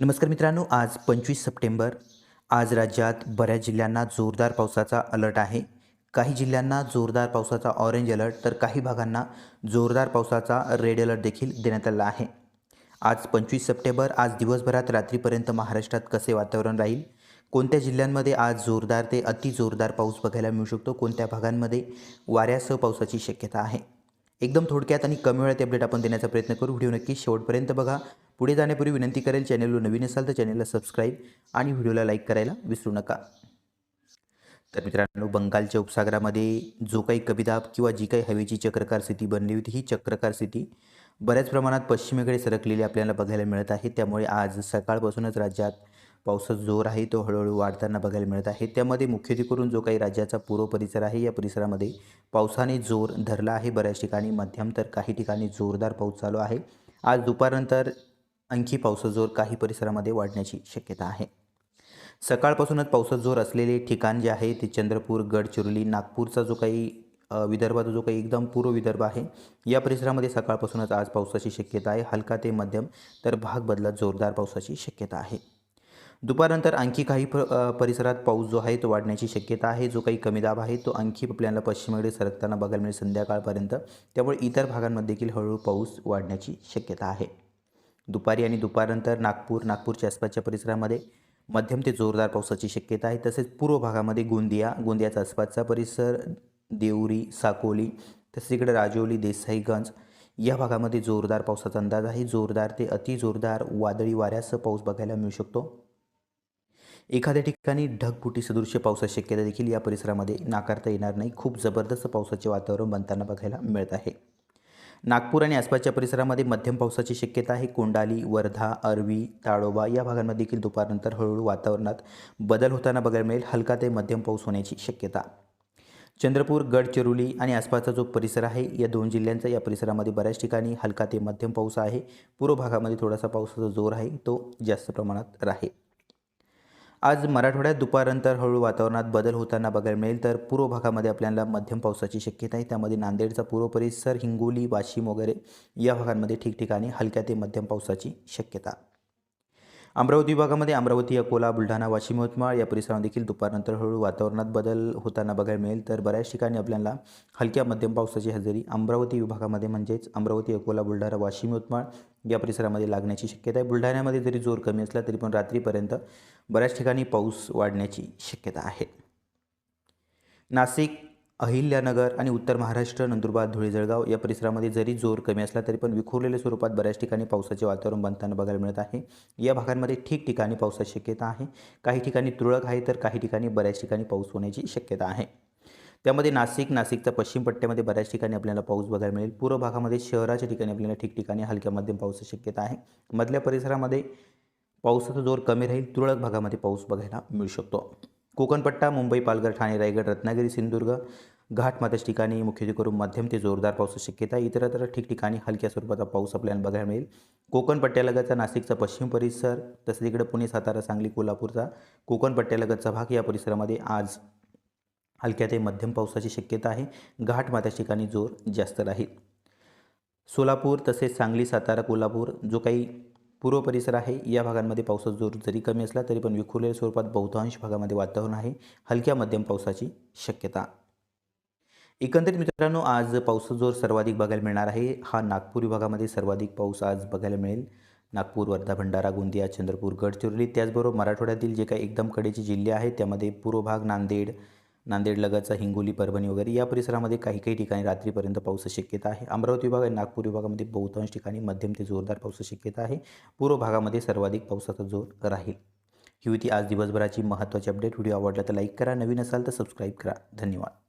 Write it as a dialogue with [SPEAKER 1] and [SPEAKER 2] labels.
[SPEAKER 1] नमस्कार मित्रांनो आज पंचवीस सप्टेंबर. आज राज्यात बऱ्याच जिल्ह्यांना जोरदार पावसाचा अलर्ट आहे. काही जिल्ह्यांना जोरदार पावसाचा ऑरेंज अलर्ट तर काही भागांना जोरदार पावसाचा रेड अलर्ट देखील देण्यात आला आहे. आज पंचवीस सप्टेंबर आज दिवसभरात रात्रीपर्यंत महाराष्ट्रात कसे वातावरण राहील? कोणत्या जिल्ह्यांमध्ये आज जोरदार ते अति जोरदार पाऊस बघायला मिळू शकतो? कोणत्या भागांमध्ये वाऱ्यासह पावसाची शक्यता आहे? एकदम थोडक्यात आणि कमी वेळात अपडेट आपण देण्याचा प्रयत्न करू. व्हिडिओ नक्की शेवटपर्यंत बघा. पुढे जाण्यापूर्वी विनंती करेल चॅनलवर नवीन असाल तर चॅनलला सबस्क्राईब आणि व्हिडिओला लाईक करायला विसरू नका. तर मित्रांनो बंगालच्या उपसागरामध्ये जो काही कबिदाब किंवा जी काही हवेची चक्रकार स्थिती बनली होती ही चक्रकार स्थिती बऱ्याच प्रमाणात पश्चिमेकडे सरकलेली आपल्याला बघायला मिळत आहे. त्यामुळे आज सकाळपासूनच राज्यात पावसाचा जोर आहे तो हळूहळू वाढताना बघायला मिळत आहे. त्यामध्ये मुख्यत्वे करून जो काही राज्याचा पूर्व परिसर आहे या परिसरामध्ये पावसाने जोर धरला आहे बऱ्याच ठिकाणी. मध्यम तर काही ठिकाणी जोरदार पाऊस चालू आहे. आज दुपारनंतर आणखी पावसाचा जोर काही परिसरामध्ये वाढण्याची शक्यता आहे. सकाळपासूनच पावसाचा जोर असलेले ठिकाण जे आहे ते चंद्रपूर गडचिरोली नागपूरचा जो काही विदर्भाचा जो काही एकदम पूर्व विदर्भ आहे या परिसरामध्ये सकाळपासूनच आज पावसाची शक्यता आहे. हलका ते मध्यम तर भाग बदलत जोरदार पावसाची शक्यता आहे. दुपारनंतर आणखी काही प परिसरात पाऊस जो आहे तो वाढण्याची शक्यता आहे. जो काही कमी दाब आहे तो आणखी आपल्याला पश्चिमेकडे सरकताना बघायला मिळेल संध्याकाळपर्यंत. त्यामुळे इतर भागांमध्ये देखील हळूहळू पाऊस वाढण्याची शक्यता आहे. दुपारी आणि दुपारनंतर नागपूर नागपूरच्या आसपासच्या परिसरामध्ये मध्यम ते जोरदार पावसाची शक्यता आहे. तसेच पूर्व भागामध्ये गोंदिया गोंदियाचा आसपासचा परिसर देवरी साकोली तसेच इकडे राजौली देसाईगंज या भागामध्ये जोरदार पावसाचा अंदाज आहे. जोरदार ते अति जोरदार वादळी वाऱ्यासह पाऊस बघायला मिळू शकतो. एखाद्या ठिकाणी ढगफुटी सदृश्य पावसाची शक्यता देखील या परिसरामध्ये नाकारता येणार नाही. खूप जबरदस्त पावसाचे वातावरण बनताना बघायला मिळत आहे. नागपूर आणि आसपासच्या परिसरामध्ये मध्यम पावसाची शक्यता आहे. कोंडाली वर्धा अरवी ताडोबा या भागांमध्ये देखील दुपारनंतर हळूहळू वातावरणात बदल होताना बघायला मिळेल. हलका ते मध्यम पाऊस होण्याची शक्यता. चंद्रपूर गडचिरोली आणि आसपासचा जो परिसर आहे या दोन जिल्ह्यांचा या परिसरामध्ये बऱ्याच ठिकाणी हलका ते मध्यम पाऊस आहे. पूर्व भागामध्ये थोडासा पावसाचा जोर आहे. तो जास्त प्रमाणात राहील. आज मराठवाड्यात दुपारनंतर हळू वातावरणात बदल होताना बघायला मिळेल. तर पूर्व भागामध्ये आपल्याला मध्यम पावसाची शक्यता आहे. त्यामध्ये नांदेडचा पूर्व परिसर हिंगोली वाशिम वगैरे या भागांमध्ये ठिकठिकाणी हलक्या ते मध्यम पावसाची शक्यता. अमरावती विभागामध्ये अमरावती अकोला बुलढाणा वाशिम यवतमाळ या परिसरामध्ये देखील दुपारनंतर हळूहळू वातावरणात बदल होताना बघायला मिळेल. तर बऱ्याच ठिकाणी आपल्याला हलक्या मध्यम पावसाची हजेरी अमरावती विभागामध्ये म्हणजेच अमरावती अकोला बुलढाणा वाशिम यवतमाळ या परिसरामध्ये लागण्याची शक्यता आहे. बुलढाण्यामध्ये जरी जोर कमी असला तरी पण रात्रीपर्यंत बऱ्याच ठिकाणी पाऊस वाढण्याची शक्यता आहे. नाशिक अहिल्यानगर आणि उत्तर महाराष्ट्र नंदुरबार धुळे जळगाव या परिसरामध्ये जरी जोर कमी असला तरी पण विखुरलेल्या स्वरूपात बऱ्याच ठिकाणी पावसाचे वातावरण बनताना बघायला मिळत आहे. या भागांमध्ये ठिकठिकाणी पावसाची शक्यता आहे. काही ठिकाणी तुरळक आहे तर काही ठिकाणी बऱ्याच ठिकाणी पाऊस होण्याची शक्यता आहे. त्यामध्ये नाशिक नाशिकच्या पश्चिम पट्ट्यामध्ये बऱ्याच ठिकाणी आपल्याला पाऊस बघायला मिळेल. पूर्व भागामध्ये शहराच्या ठिकाणी आपल्याला ठिकठिकाणी हलक्या मध्यम पावसाची शक्यता आहे. मधल्या परिसरामध्ये पावसाचा जोर कमी राहील. तुरळक भागामध्ये पाऊस बघायला मिळू शकतो. कोकणपट्टा मुंबई पालघर ठाणे रायगड रत्नागिरी सिंधुदुर्ग घाटमाथ्याच्या ठिकाणी मुख्यत्वे करून मध्यम ते जोरदार पावसाची शक्यता आहे. इतरत्र ठिकठिकाणी हलक्या स्वरूपाचा पाऊस आपल्याला बघायला मिळेल. कोकण पट्ट्यालगतचा नाशिकचा पश्चिम परिसर तसेच इकडे पुणे सातारा सांगली कोल्हापूरचा कोकण पट्ट्यालगतचा भाग या परिसरामध्ये आज हलक्या ते मध्यम पावसाची शक्यता आहे. घाटमाथ्याच्या ठिकाणी जोर जास्त राहील. सोलापूर तसेच सांगली सातारा कोल्हापूर जो काही पूर्व परिसर आहे. या भागांमध्ये पावसाचा जोर जरी कमी असला तरी पण विखुरलेल्या स्वरूपात बहुतांश भागामध्ये वातावरण आहे. हलक्या मध्यम पावसाची शक्यता. एकंदरीत मित्रांनो आज पावसाचा जोर सर्वाधिक बघायला मिळणार आहे. हा नागपूर विभागामध्ये सर्वाधिक पाऊस आज बघायला मिळेल. नागपूर वर्धा भंडारा गोंदिया चंद्रपूर गडचिरोली त्याचबरोबर मराठवाड्यातील जे काही एकदम कडेचे जिल्हे आहेत त्यामध्ये पूर्व भाग नांदेड नांदेड लगतचा हिंगोली परभणी वगैरे या परिसरामध्ये काही काही ठिकाणी रात्रीपर्यंत पाऊस शक्यता आहे. अमरावती विभाग आणि नागपूर विभागामध्ये बहुतांश ठिकाणी मध्यम ते जोरदार पावसाची शक्यता आहे. पूर्व भागामध्ये सर्वाधिक पावसाचा जोर राहील. ही होती आज दिवसभराची महत्त्वाची अपडेट. व्हिडिओ आवडला तर लाईक करा. नवीन असाल तर सबस्क्राईब करा. धन्यवाद.